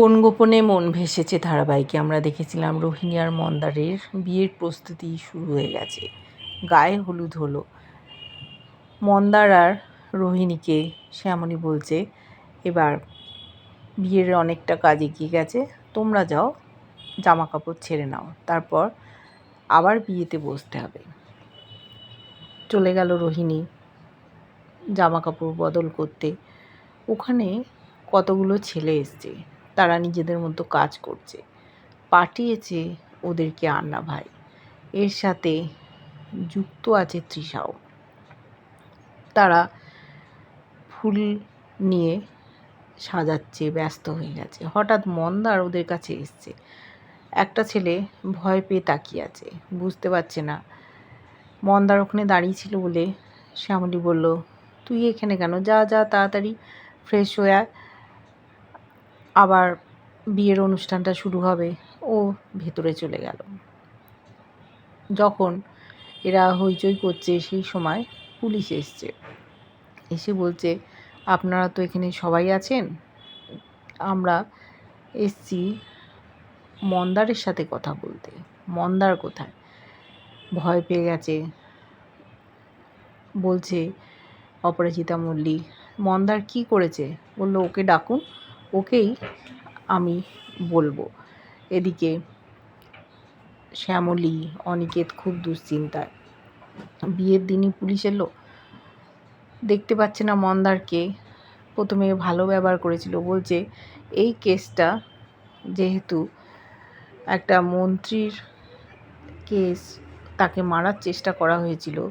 কোন গোপনে মন ভেসেছে ধারাবাহিকে। আমরা দেখেছিলাম রোহিণী আর মন্দারের বিয়ের প্রস্তুতি শুরু হয়ে গেছে। গায়ে হলুদ হলো। মন্দার আর রোহিণীকে শ্যামলী বলছে, এবার বিয়ের অনেকটা কাজ এগিয়ে গেছে, তোমরা যাও জামা কাপড় ছেড়ে নাও, তারপর আবার বিয়েতে বসতে হবে। চলে গেল রোহিণী জামা কাপড় বদল করতে। ওখানে কতগুলো ছেলে এসছে। তারা নিজেদের মতো কাজ করছে। পাঠিয়েছে ওদেরকে আন্না ভাই। এর সাথে যুক্ত আছে তৃষাও। তারা ফুল নিয়ে সাজাচ্ছে, ব্যস্ত হয়ে গেছে। হঠাৎ মন্দার ওদের কাছে এসছে। একটা ছেলে ভয় পেয়ে তাকিয়ে আছে। বুঝতে পারছে না। মন্দার ওখানে দাঁড়িয়ে ছিল বলে শ্যামলী বলল, তুই এখানে কেন? যা যা, তাড়াতাড়ি ফ্রেশ হয়ে আয়। আবার বিয়ের অনুষ্ঠানটা শুরু হবে, ও ভেতরে চলে গেল। যখন এরা হইচই করছে সেই সময় পুলিশ এসছে। এসে বলছে, আপনারা তো এখানে সবাই আছেন? আমরা এসছি মন্দারের সাথে কথা বলতে। মন্দার কোথায়? ভয় পেয়ে গেছে। বলছে, অপরাজিতা মল্লিক মন্দার কি করেছে? বলল, ওকে ডাকুন ওকেই আমি বলব। এদিকে শ্যামলী, অনিকেত খুব দুশ্চিন্তায়। বিয়ের দিনই পুলিশ এলো। দেখতে পাচ্ছে না মন্দারকে। প্রথমে ভালো ব্যবহার করেছিল। বলছে, এই কেসটা যেহেতু একটা মন্ত্রীর কেস, তাকে মারার চেষ্টা করা হয়েছিল,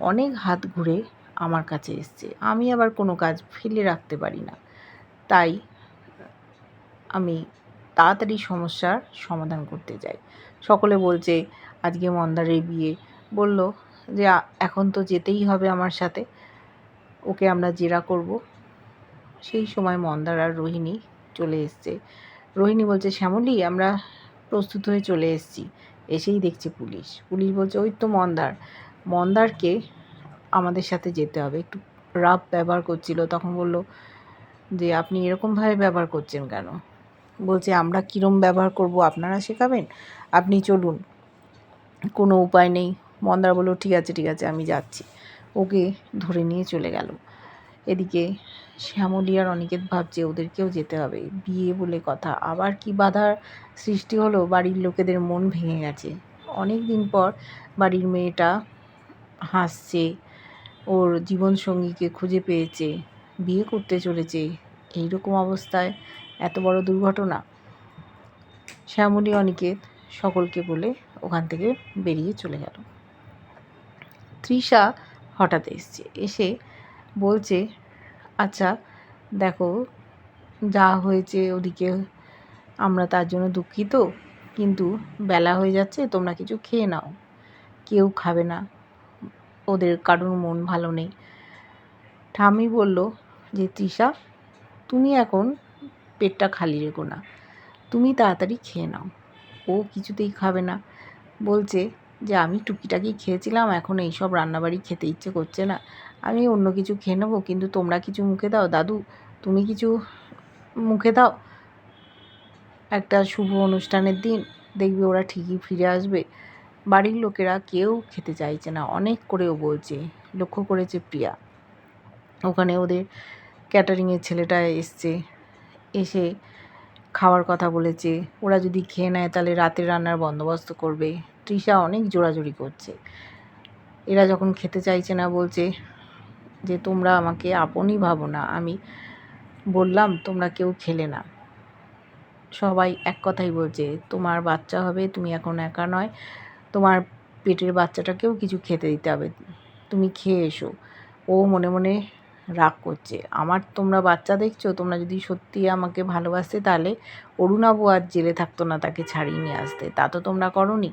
অনেক হাত ঘুরে আমার কাছে এসছে। আমি আবার কোনো কাজ ফেলে রাখতে পারি না। তাই আমি তাড়াতাড়ি সমস্যার সমাধান করতে চাই। সকলে বলছে, আজকে মন্দারের বিয়ে। বলল যে এখন তো যেতেই হবে আমার সাথে। ওকে আমরা জেরা করব। সেই সময় মন্দার আর রোহিণী চলে এসছে। রোহিণী বলছে, শ্যামলী, আমরা প্রস্তুত হয়ে চলে এসেছি। এসেই দেখছে পুলিশ। পুলিশ বলছে, ওই তো মন্দার। মন্দারকে আমাদের সাথে যেতে হবে। একটু রাফ ব্যবহার করছিল, তখন বলল যে, আপনি এরকমভাবে ব্যবহার করছেন কেন? বলছে, আমরা কীরম ব্যবহার করব? আপনারা শেখাবেন? আপনি চলুন। কোনো উপায় নেই। মন্দার বলল, ঠিক আছে ঠিক আছে, আমি যাচ্ছি। ওকে ধরে নিয়ে চলে গেল। এদিকে শ্যামলী আর অনিকেত ভাবছে, ওদেরকেও যেতে হবে। বিয়ে বলে কথা। আবার কি বাধার সৃষ্টি হলো? বাড়ির লোকেদের মন ভেঙে গেছে। অনেক দিন পর বাড়ির মেয়েটা হাসছে, ওর জীবনসঙ্গীকে খুঁজে পেয়েছে, বিয়ে করতে চলেছে। এইরকম অবস্থায় এত বড় দুর্ঘটনা। শ্যামলী অনিকেত সকলকে বলে ওখান থেকে বেরিয়ে চলে গেল। তৃষা হঠাৎ এসছে, এসে বলছে আচ্ছা দেখো, যা হয়েছে ওদিকে, আমরা তার জন্য দুঃখিত, কিন্তু বেলা হয়ে যাচ্ছে, তোমরা কিছু খেয়ে নাও। কেউ খাবে না, ওদের কারোর মন ভালো নেই। ঠামি বলল, যে তৃষা, তুমি এখন পেটটা খালি রেখো না। তুমি তাড়াতাড়ি খেয়ে নাও। ও কিছুতেই খাবে না। বলছে যে, আমি টুকিটাকি খেয়েছিলাম, এখন এইসব রান্নাবাড়ি খেতে ইচ্ছে করছে না। আমি অন্য কিছু খেয়ে নেব, কিন্তু তোমরা কিছু মুখে দাও। দাদু, তুমি কিছু মুখে দাও। একটা শুভ অনুষ্ঠানের দিন, দেখবে ওরা ঠিকই ফিরে আসবে। বাড়ির লোকেরা কেউ খেতে চাইছে না। অনেক করেও বলছে, লক্ষ্য করেছে প্রিয়া। ওখানে ওদের ক্যাটারিংয়ের ছেলেটা এসছে। এসে খাওয়ার কথা বলেছে। ওরা যদি খেয়ে নেয়, তাহলে রাতের রান্নার বন্দোবস্ত করবে। তৃষা অনেক জোরাজুরি করছে। এরা যখন খেতে চাইছে না, বলছে যে, তোমরা আমাকে আপনই ভাবো না। আমি বললাম, তোমরা কেউ খেলে না। সবাই এক কথাই বলছে, তোমার বাচ্চা হবে, তুমি এখন একা নয়। তোমার পেটের বাচ্চাটাকেও কিছু খেতে দিতে হবে। তুমি খেয়ে এসো। ও মনে মনে রাগ করছে। আমার তোমরা বাচ্চা দেখছ, তোমরা যদি সত্যি আমাকে ভালোবাসতে, তাহলে অরুণাবু আর জেলে থাকতো না তাকে ছাড়িয়ে নিয়ে আসতে। তা তো তোমরা করনি।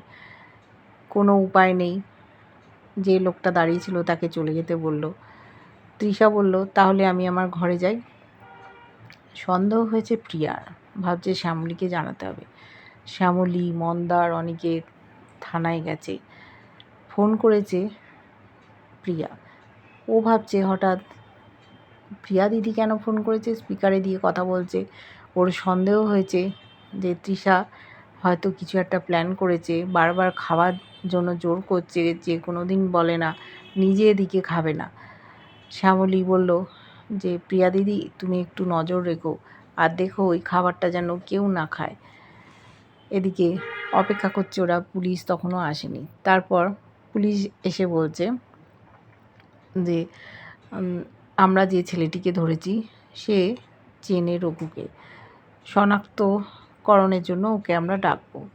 কোনো উপায় নেই। যে লোকটা দাঁড়িয়েছিল তাকে চলে যেতে বলল। তৃষা বলল, তাহলে আমি আমার ঘরে যাই? সন্দেহ হয়েছে প্রিয়ার ভাবছে শ্যামলীকে জানাতে হবে। শ্যামলী, মন্দার অনেকে থানায় গেছে। ফোন করেছে প্রিয়া। ও ভাবছে হঠাৎ প্রিয়া দিদি কেন ফোন করেছে? স্পিকারে দিয়ে কথা বলছে। ওর সন্দেহ হয়েছে যে তৃষা হয়তো কিছু একটা প্ল্যান করেছে, বারবার খাওয়ার জন্য জোর করছে, যে কোনো দিন বলে না, নিজে এদিকে খাবে না। শ্যামলী বলল, যে প্রিয়া দিদি, তুমি একটু নজর রেখো আর দেখো ওই খাবারটা যেন কেউ না খায়। এদিকে অপেক্ষা করছে ওরা, পুলিশ তখনও আসেনি। তারপর পুলিশ এসে বলছে যে আমরা যে ছেলেটিকে ধরেছি, সে চেনে রঘুকে। শনাক্তকরণের জন্য ওকে আমরা ডাকবো।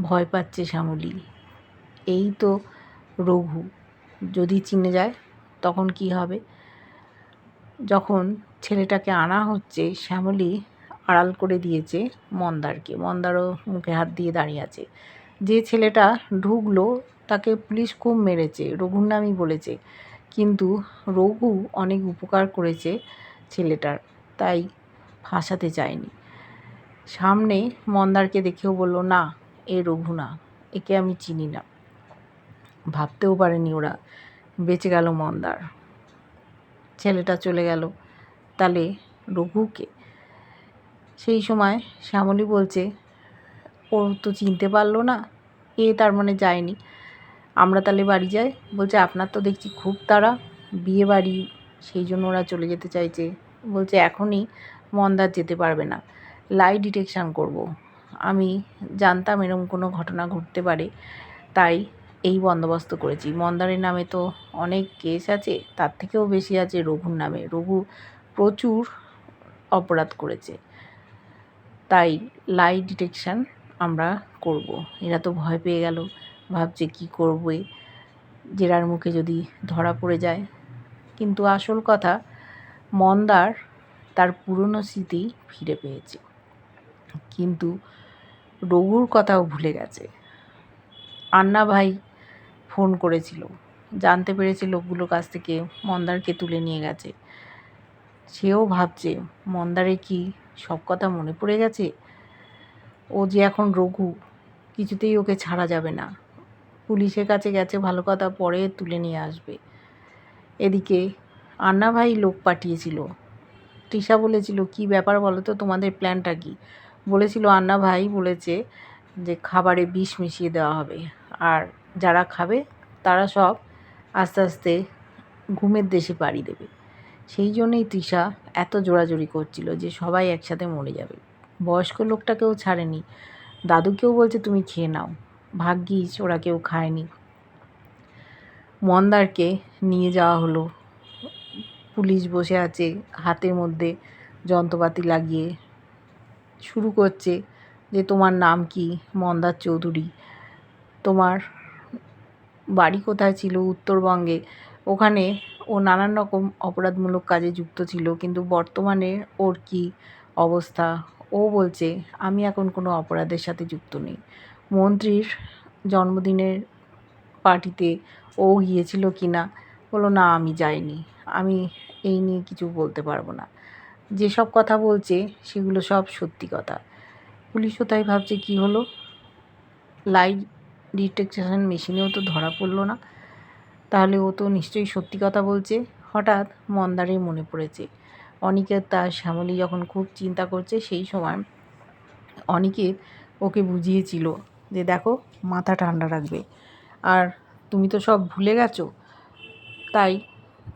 ভয় পাচ্ছে শ্যামলী। এই তো রঘু। যদি চিনে যায়, তখন কি হবে? যখন ছেলেটাকে আনা হচ্ছে, শ্যামলী আড়াল করে দিয়েছে মন্দারকে। মন্দারও মুখে হাত দিয়ে দাঁড়িয়ে আছে। যে ছেলেটা ঢুকলো, তাকে পুলিশ খুব মেরেছে। রঘুর নামই বলেছে। কিন্তু রঘু অনেক উপকার করেছে ছেলেটার, তাই ফাঁসাতে চায়নি। সামনে মন্দারকে দেখেও বলল, না, এ রঘু না, একে আমি চিনি না। ভাবতেও পারেনি ওরা, বেঁচে গেল মন্দার। ছেলেটা চলে গেল তাহলে রঘুকে। সেই সময় শ্যামলী বলছে, ও তো চিনতে পারল না, এ তার মানে যায়নি। আমরা তাহলে বাড়ি যাই। বলছে, আপনার তো দেখছি খুব তাড়া। বিয়ে বাড়ি, সেই জন্য ওরা চলে যেতে চাইছে। বলছে, এখনই মন্দার যেতে পারবে না। লাই ডিটেকশান করব। আমি জানতাম এরকম কোনো ঘটনা ঘটতে পারে, তাই এই বন্দোবস্ত করেছি। মন্দারের নামে তো অনেক কেস আছে, তার থেকেও বেশি আছে রঘুর নামে। রঘু প্রচুর অপরাধ করেছে। তাই লাই ডিটেকশান আমরা করব। এরা তো ভয় পেয়ে গেল। ভাবছে কি করবে জেরার মুখে যদি ধরা পড়ে যায়। কিন্তু আসল কথা, মন্দার তার পুরনো স্মৃতি ফিরে পেয়েছে। কিন্তু রঘুর কথাও ভুলে গেছে। আন্না ভাই ফোন করেছিল। জানতে পেরেছে লোকগুলোর কাছ থেকে মন্দারকে তুলে নিয়ে গেছে। সেও ভাবছে, মন্দারে কি সব কথা মনে পড়ে গেছে? ও যে এখন রঘু, কিছুতেই ওকে ছাড়া যাবে না। পুলিশের কাছে গেছে, ভালো কথা পরে তুলে নিয়ে আসবে। এদিকে আন্না ভাই লোক পাঠিয়েছিল। তৃষা বলেছিল, কি ব্যাপার বলো তো, তোমাদের প্ল্যানটা কি? বলেছিল, আন্না ভাই বলেছে যে খাবারে বিষ মিশিয়ে দেওয়া হবে। আর যারা খাবে, তারা সব আস্তে আস্তে ঘুমের দেশে পাড়ি দেবে। সেই জন্যই তৃষা এত জোরাজোরি করছিল যে সবাই একসাথে মরে যাবে। বয়স্ক লোকটাকেও ছাড়েনি। দাদুকেও বলছে, তুমি খেয়ে নাও। ভাগ্যিস ওরা কেউ খায়নি। মন্দারকে নিয়ে যাওয়া হলো। পুলিশ বসে আছে, হাতের মধ্যে যন্ত্রপাতি লাগিয়ে। শুরু করছে যে, তোমার নাম কি? মন্দার চৌধুরী। তোমার বাড়ি কোথায় ছিল? উত্তরবঙ্গে। ওখানে ও নানান রকম অপরাধমূলক কাজে যুক্ত ছিল, কিন্তু বর্তমানে ওর কি অবস্থা? ও বলছে, আমি এখন কোনো অপরাধের সাথে যুক্ত নেই। মন্ত্রীর জন্মদিনের পার্টিতে ও গিয়েছিল কি না? বলল, না, আমি যাইনি। আমি এই নিয়ে কিছু বলতে পারব না। যেসব কথা বলছে, সেগুলো সব সত্যি কথা। পুলিশও তাই ভাবছে, কি হলো? লাইট ডিটেকশন মেশিনেও তো ধরা পড়ল না। তাহলে ও তো নিশ্চয়ই সত্যি কথা বলছে। হঠাৎ মন্দারে মনে পড়েছে। অনিকেত তার শ্যামলী যখন খুব চিন্তা করছে, সেই সময় অনিকেত ওকে বুঝিয়েছিল যে দেখো, মাথা ঠান্ডা রাখবে। আর তুমি তো সব ভুলে গেছো, তাই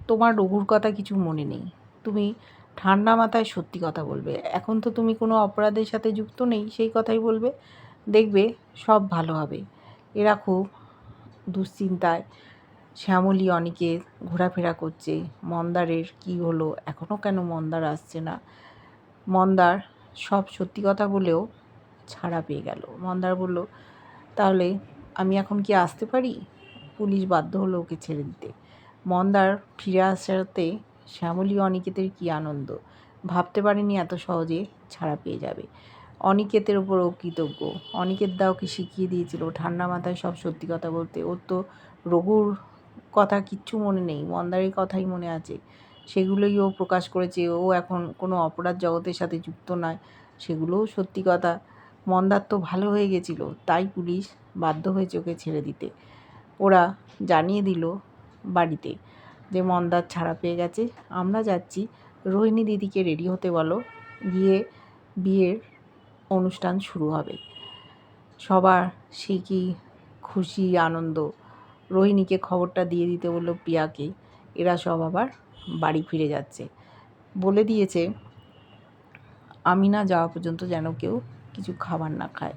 তোমার রঘুর কথা কিছু মনে নেই। তুমি ঠান্ডা মাথায় সত্যি কথা বলবে। এখন তো তুমি কোনো অপরাধের সাথে যুক্ত নেই, সেই কথাই বলবে। দেখবে সব ভালো হবে। এরা খুব দুশ্চিন্তায়। শ্যামলী অনেকে ঘোরাফেরা করছে। মন্দারের কি হলো? এখনও কেন মন্দার আসছে না? মন্দার সব সত্যি কথা বলেও ছাড়া পেয়ে গেল। মন্দার বলল, তাহলে আমি এখন কি আসতে পারি? পুলিশ বাধ্য হলো ওকে ছেড়ে দিতে। মন্দার ফিরে আসাতে শ্যামলী অনিকেতের কী আনন্দ? ভাবতে পারেনি এত সহজে ছাড়া পেয়ে যাবে। অনিকেতের ওপরও কৃতজ্ঞ। অনিকেত দা ওকে শিখিয়ে দিয়েছিল। ঠান্ডা মাথায় সব সত্যি কথা বলতে। ওর তো রঘুর কথা কিচ্ছু মনে নেই। মন্দারের কথাই মনে আছে। সেগুলোই ও প্রকাশ করেছে। ও এখন কোনো অপরাধ জগতের সাথে যুক্ত নয়। সেগুলোও সত্যি কথা। মন্দার তো ভালো হয়ে গেছিল, তাই পুলিশ বাধ্য হয়েছে ওকে ছেড়ে দিতে। ওরা জানিয়ে দিল বাড়িতে যে মন্দার ছাড়া পেয়ে গেছে। আমরা যাচ্ছি, রোহিণী দিদিকে রেডি হতে বলো, গিয়ে বিয়ের অনুষ্ঠান শুরু হবে। সবার সে কি খুশি, আনন্দ। রোহিণীকে খবরটা দিয়ে দিতে বলল প্রিয়াকে, এরা সব আবার বাড়ি ফিরে যাচ্ছে। বলে দিয়েছে, আমি না যাওয়া পর্যন্ত যেন কেউ কিছু খাবার না খায়।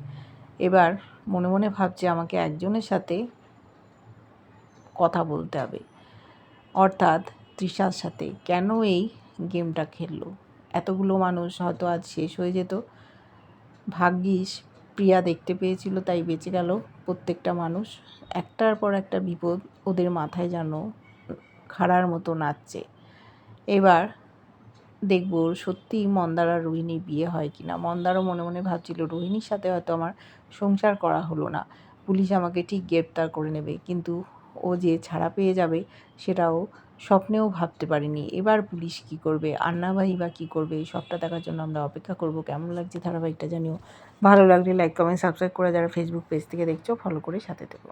এবার মনে মনে ভাবছে আমাকে একজনের সাথে কথা বলতে হবে। অর্থাৎ তৃষার সাথে। কেন এই গেমটা খেললো? এতগুলো মানুষ হয়তো আজ শেষ হয়ে যেত। ভাগ্যিস প্রিয়া দেখতে পেয়েছিল, তাই বেঁচে গেল প্রত্যেকটা মানুষ। একটার পর একটা বিপদ ওদের মাথায় যেন খাড়ার মতো নাচছে। এবার দেখব সত্যি মন্দার রোহিণীর বিয়ে হয় কি না মন্দারও মনে মনে ভাবছিল, রোহিণীর সাথে হয়তো আমার সংসার করা হলো না। পুলিশ আমাকে ঠিক গ্রেপ্তার করে নেবে। কিন্তু ও যে ছাড়া পেয়ে যাবে, সেটাও স্বপ্নেও ভাবতে পারিনি। এবার পুলিশ কি করবে? আন্নাভাই বা কী করবে? সবটা দেখার জন্য আমরা অপেক্ষা করব। কেমন লাগছে ধারাবাহিকটা জানিও? ভালো লাগলে লাইক কমেন্ট সাবস্ক্রাইব করে যারা ফেসবুক পেজ থেকে দেখছ ফলো করে সাথে থেকো।